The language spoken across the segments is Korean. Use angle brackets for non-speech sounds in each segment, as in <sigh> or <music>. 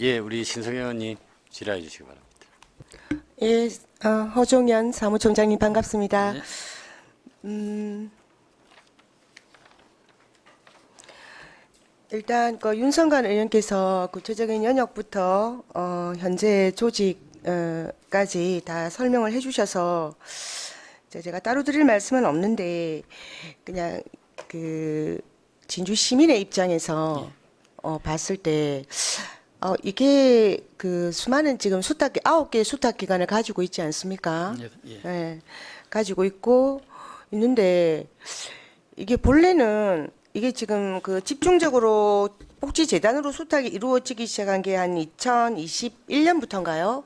예, 우리 신성 의원님 질의해 주시기 바랍니다. 예, 어, 허종현 사무총장님 반갑습니다. 네. 음, 일단 그 윤성관 의원께서 구체적인 연역부터 어, 현재 조직까지 다 설명을 해주셔서 제가 따로 드릴 말씀은 없는데 그냥 그 진주 시민의 입장에서 어, 봤을 때 어, 이게 그 수많은 지금 수탁 아홉 개의 수탁 기관을 가지고 있지 않습니까? 예, 예. 예, 가지고 있고 있는데 이게 본래는 이게 지금 그 집중적으로 복지 재단으로 수탁이 이루어지기 시작한 게 한 2021년부터인가요?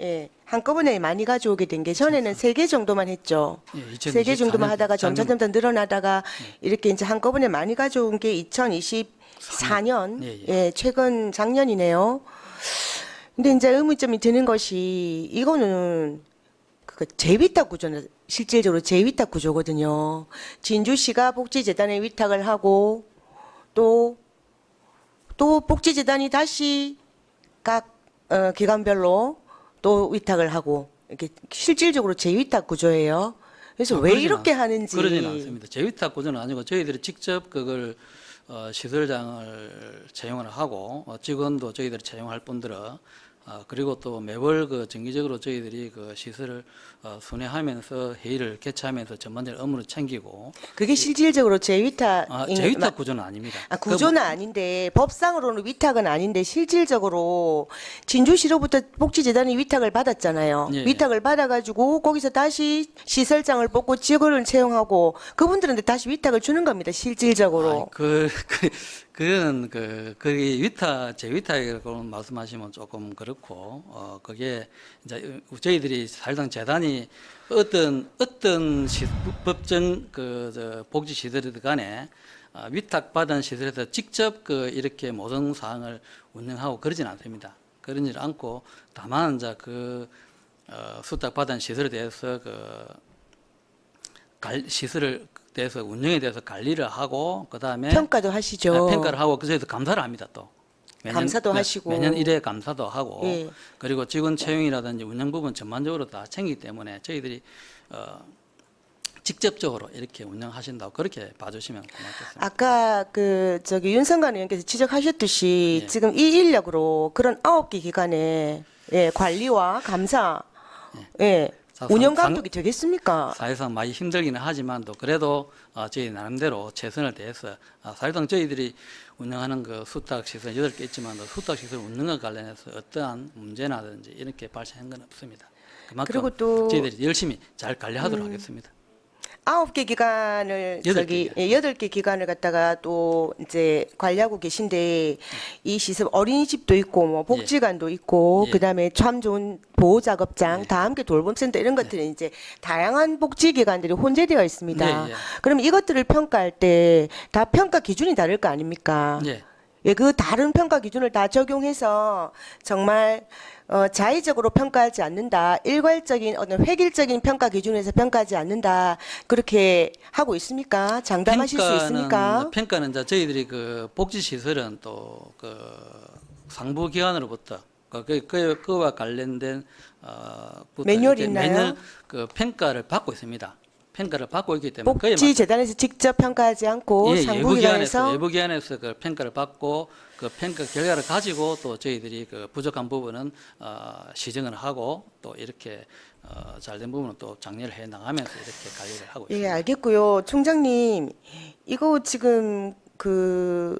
예, 한꺼번에 많이 가져오게 된 게 전에는 세 개 정도만 했죠. 예, 세개 정도만 2024년 하다가 점점 점점 늘어나다가 네. 이렇게 이제 한꺼번에 많이 가져온 게 2024년 예, 예. 예, 최근 작년이네요. 근데 이제 의문점이 드는 것이 이거는 그 재위탁 구조는 실질적으로 재위탁 구조거든요. 진주시가 복지재단에 위탁을 하고 또 또 복지재단이 다시 각 어, 기관별로 또 위탁을 하고 이렇게 실질적으로 재위탁 구조예요. 그래서 아, 왜 이렇게 않- 하는지 그러지는 않습니다. 재위탁 구조는 아니고 저희들이 직접 그걸 어, 시설장을 채용을 하고 어, 직원도 저희들이 채용할 뿐더러 어, 그리고 또 매월 그 정기적으로 저희들이 그 시설을 어, 순회하면서 회의를 개최하면서 전반적인 업무를 챙기고 그게 실질적으로 재위탁 아, 재위탁 구조는 아닙니다. 아, 구조는 아닌데 법상으로는 위탁은 아닌데 실질적으로 진주시로부터 복지재단이 위탁을 받았잖아요. 예. 위탁을 받아가지고 거기서 다시 시설장을 뽑고 직원을 채용하고 그분들한테 다시 위탁을 주는 겁니다. 실질적으로. 아이, 그, <laughs> 그, 그런, 그, 그게 위탁, 재위탁이라고 말씀하시면 조금 그렇고, 어, 그게 이제 저희들이 사실상 재단이 어떤, 어떤 시, 법정 그, 저, 복지 시설이든 간에 어, 위탁받은 시설에서 직접 그, 이렇게 모든 사항을 운영하고 그러진 않습니다. 그러지 않고, 다만, 이제 그, 어, 수탁받은 시설에 대해서 그, 관- 시설을 대해서 운영에 대해서 관리를 하고 그다음에 평가도 하시죠. 아, 평가를 하고 그래서 감사를 합니다 또 감사도 네, 하시고. 매년 1회 감사도 하고 예. 그리고 직원 채용이라든지 운영 부분 전반적으로 다 챙기기 때문에 저희들이 어, 직접적으로 이렇게 운영하신다고 그렇게 봐주시면 고맙겠습니다. 아까 그 저기 윤성관 의원께서 지적하셨듯이 예. 지금 이 인력으로 그런 아홉 개 기관의 예, 관리와 감사, 예, 자, 운영 상- 감독이 되겠습니까? 사실상 많이 힘들기는 하지만 또 그래도 어, 저희 나름대로 최선을 다해서 어, 사실상 저희들이 운영하는 그 수탁 시설 여덟 개 있지만 또 수탁 시설 운영 과 관련해서 어떠한 문제나든지 이렇게 발생한 건 없습니다. 그만큼 그리고 또- 음. 저희들이 열심히 잘 관리하도록 하겠습니다. 아홉 개 기관을 여덟 저기 개. 예, 여덟 개 기관을 갖다가 또 이제 관리하고 계신데 이 시설 어린이집도 있고 뭐 복지관도 있고 예. 그다음에 참 좋은 보호 작업장 다 함께 돌봄 센터 이런 것들은 이제 다양한 복지 기관들이 혼재되어 있습니다. 예, 예. 그럼 이것들을 평가할 때 다 평가 기준이 다를 거 아닙니까? 예. 예, 그 다른 평가 기준을 다 적용해서 정말 어, 자의적으로 평가하지 않는다. 일괄적인 어떤 획일적인 평가 기준에서 평가하지 않는다. 그렇게 하고 있습니까? 장담하실 수 있습니까? 평가는 이제 저희들이 그 복지 시설은 또 그 상부 기관으로부터 그, 그, 그, 그와 관련된 어, 매뉴얼이 있나요? 매년 그 평가를 받고 있습니다. 평가를 받고 있기 때문에 복지 재단에서 직접 평가하지 않고 예, 상부 기관에서 외부기관에서 외부기관에서 그 평가를 받고 그 평가 결과를 가지고 또 저희들이 그 부족한 부분은 어, 시정을 하고 또 이렇게 어, 잘된 부분은 또 장려를 해 나가면서 이렇게 관리를 하고 예, 있습니다. 알겠고요. 총장님, 이거 지금 그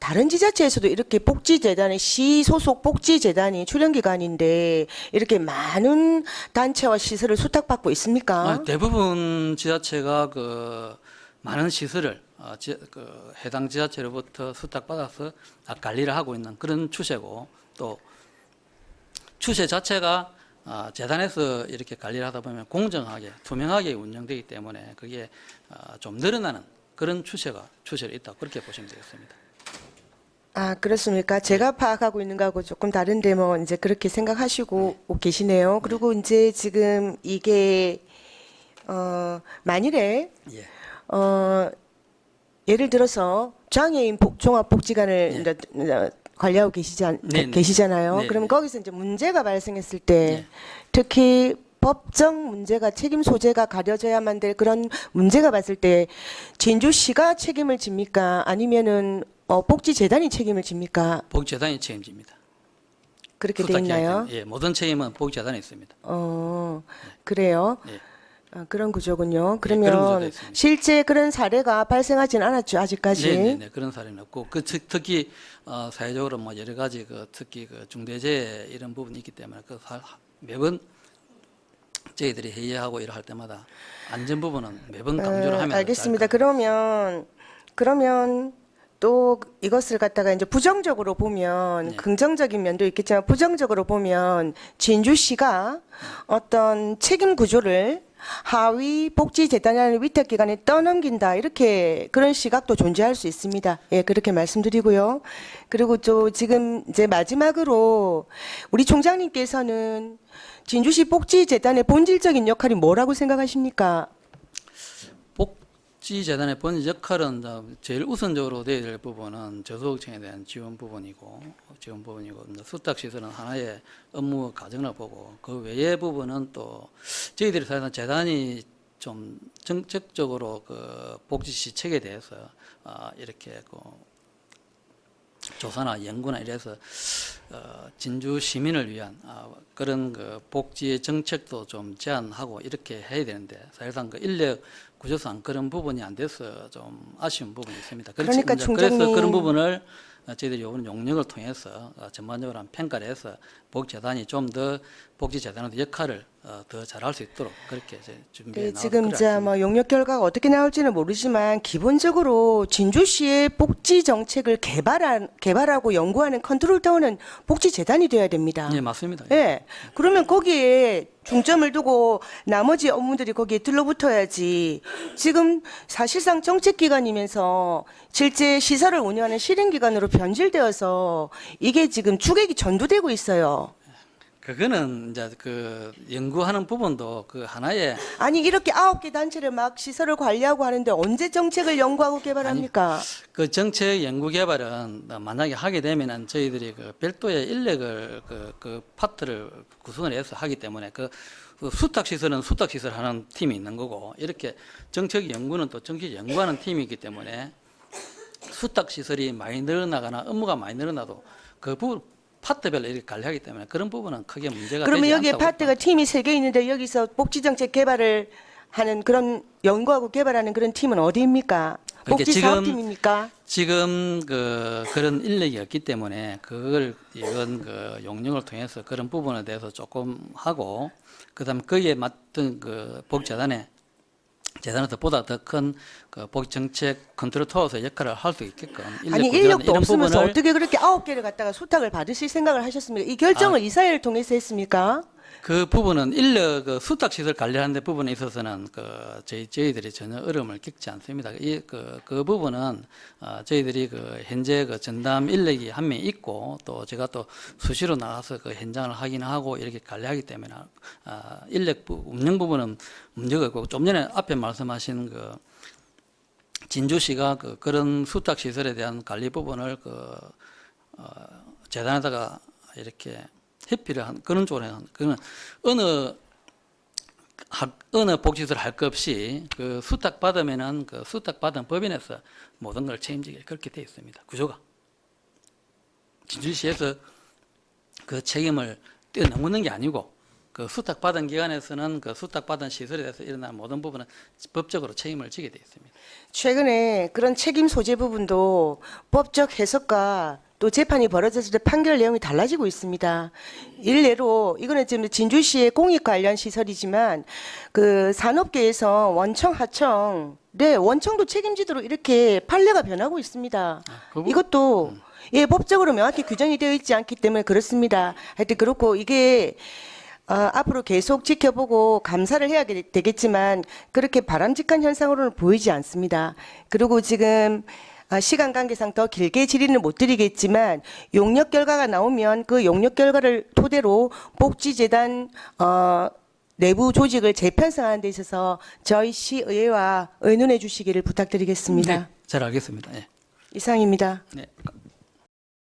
다른 지자체에서도 이렇게 복지재단의 시 소속 복지재단이 출연기관인데 이렇게 많은 단체와 시설을 수탁받고 있습니까? 아, 대부분 지자체가 그 많은 시설을 어, 지, 그 해당 지자체로부터 수탁받아서 다 관리를 하고 있는 그런 추세고 또 추세 자체가 아, 재단에서 이렇게 관리를 하다 보면 공정하게 투명하게 운영되기 때문에 그게 아, 좀 늘어나는 그런 추세가 추세로 있다 그렇게 보시면 되겠습니다. 아, 그렇습니까? 제가 파악하고 있는 거하고 조금 다른데 뭐 이제 그렇게 생각하시고 계시네요. 그리고 이제 지금 이게 어 만일에 예. 어 예를 들어서 장애인 복- 종합복지관을 이제 관리하고 계시지 네, 네. 계시잖아요. 네, 그럼 네. 거기서 이제 문제가 발생했을 때 네. 특히 법정 문제가 책임 소재가 가려져야만 될 그런 문제가 봤을 때 진주시가 책임을 집니까? 아니면은 어, 복지재단이 책임을 집니까? 복지재단이 책임집니다. 그렇게 돼 있나요? 예, 모든 책임은 복지재단에 있습니다. 어, 그래요. 예. 아, 그런 구조군요. 그런 구조가 그러면 있습니다. 실제 그런 사례가 발생하진 않았죠, 아직까지. 네네네 그런 사례는 없고 그 특- 특히 어, 사회적으로 뭐 여러 가지 그 특히 그 중대재해 이런 부분이 있기 때문에 그 사- 매번 저희들이 회의하고 일을 할 때마다 안전 부분은 매번 강조를 어, 하면서 알겠습니다. 그러면 그러면 또 이것을 갖다가 이제 부정적으로 보면 네. 긍정적인 면도 있겠지만 부정적으로 보면 진주시가 어떤 책임 구조를 하위 복지재단이라는 위탁 기관에 떠넘긴다 이렇게 그런 시각도 존재할 수 있습니다. 예, 그렇게 말씀드리고요. 그리고 또 지금 이제 마지막으로 우리 총장님께서는 진주시 복지재단의 본질적인 역할이 뭐라고 생각하십니까? 복지재단의 본 역할은 제일 우선적으로 되어야 될 부분은 저소득층에 대한 지원 부분이고 지원 부분이고 수탁시설은 하나의 업무 과정을 보고 그 외의 부분은 또 저희들이 사실상 재단이 좀 정책적으로 그 복지 시책에 대해서 아 이렇게 그 조사나 연구나 이래서 어, 진주 시민을 위한 아, 그런 그 복지의 정책도 좀 제안하고 이렇게 해야 되는데 사실상 그 인력 구조상 그런 부분이 안 돼서 좀 아쉬운 부분이 있습니다. 그러니까 이제 그래서 총장님- 그런 부분을 어, 저희들이 이번 용역을 통해서 어, 전반적으로 한 평가를 해서 복지재단이 좀 더 복지재단의 역할을 어, 더 잘할 수 있도록 그렇게 이제 준비해 네, 나가도록 지금 이제 그래왔습니다. 뭐 용역 결과가 어떻게 나올지는 모르지만 기본적으로 진주시의 복지 정책을 개발한 개발하고 연구하는 컨트롤 타워는 복지 재단이 돼야 됩니다. 예, 맞습니다. 예. 그러면 거기에 중점을 두고 나머지 업무들이 거기에 들러붙어야지. 지금 사실상 정책 기관이면서 실제 시설을 운영하는 실행 기관으로 변질되어서 이게 지금 주객이 전도되고 있어요. 그거는 이제 그 연구하는 부분도 그 하나의 아니 이렇게 아홉 개 단체를 막 시설을 관리하고 하는데 언제 정책을 연구하고 개발합니까? 그 정책 연구 개발은 만약에 하게 되면은 저희들이 그 별도의 인력을 그, 그 파트를 구성을 해서 하기 때문에 그, 그 수탁 시설은 수탁 시설 하는 팀이 있는 거고 이렇게 정책 연구는 또 정책 연구하는 팀이 있기 때문에 수탁 시설이 많이 늘어나거나 업무가 많이 늘어나도 그 부분 파트별로 이렇게 관리하기 때문에 그런 부분은 크게 문제가 그러면 되지 여기에 않다고 파트가 팀이 세 개 있는데 여기서 복지 정책 개발을 하는 그런 연구하고 개발하는 그런 팀은 어디입니까? 그러니까 복지 지금 사업팀입니까? 지금 그 그런 인력이 없기 때문에 그걸 이건 그 용역을 통해서 그런 부분에 대해서 조금 하고 그다음 거기에 맞던 그 복재단에 재단에서 보다 더큰 그 복정책 컨트롤 타워에서 역할을 할 수 있게끔 아니 인력도 없으면서 어떻게 그렇게 아홉 개를 갖다가 수탁을 받으실 생각을 하셨습니까? 이 결정을 이사회를 통해서 했습니까? 그 부분은 인력 그 수탁 시설 관리하는 데 부분에 있어서는 그 저희 저희들이 전혀 어려움을 겪지 않습니다. 이그그 그 부분은 어, 저희들이 그 현재 그 전담 인력이 한 명 있고 또 제가 또 수시로 나가서 그 현장을 확인하고 이렇게 관리하기 때문에 아, 인력 부, 운영 부분은 문제가 없고 좀 전에 앞에 말씀하신 그 진주시가 그 그런 수탁 시설에 대한 관리 부분을 그 어, 재단에다가 이렇게 회피를 한 그런 쪽으로 한 그는 어느 학, 어느 복지시설 할것 없이 그 수탁 받으면은 그 수탁 받은 법인에서 모든 걸 책임지게 그렇게 돼 있습니다. 구조가 진주시에서 그 책임을 뛰어넘는 게 아니고 그 수탁 받은 기관에서는 그 수탁 받은 시설에 대해서 일어난 모든 부분은 법적으로 책임을 지게 돼 있습니다. 최근에 그런 책임 소재 부분도 법적 해석과 또 재판이 벌어졌을 때 판결 내용이 달라지고 있습니다. 일례로 이거는 지금 진주시의 공익 관련 시설이지만 그 산업계에서 원청 하청 네 원청도 책임지도록 이렇게 판례가 변하고 있습니다. 그 부분- 이것도 예 법적으로 명확히 규정이 되어 있지 않기 때문에 그렇습니다. 하여튼 그렇고 이게 어, 앞으로 계속 지켜보고 감사를 해야 되- 되겠지만 그렇게 바람직한 현상으로는 보이지 않습니다. 그리고 지금 아, 시간 관계상 더 길게 질의는 못 드리겠지만 용역 결과가 나오면 그 용역 결과를 토대로 복지재단 어, 내부 조직을 재편성하는 데 있어서 저희 시의회와 의논해 주시기를 부탁드리겠습니다. 네, 잘 알겠습니다. 예. 이상입니다. 네.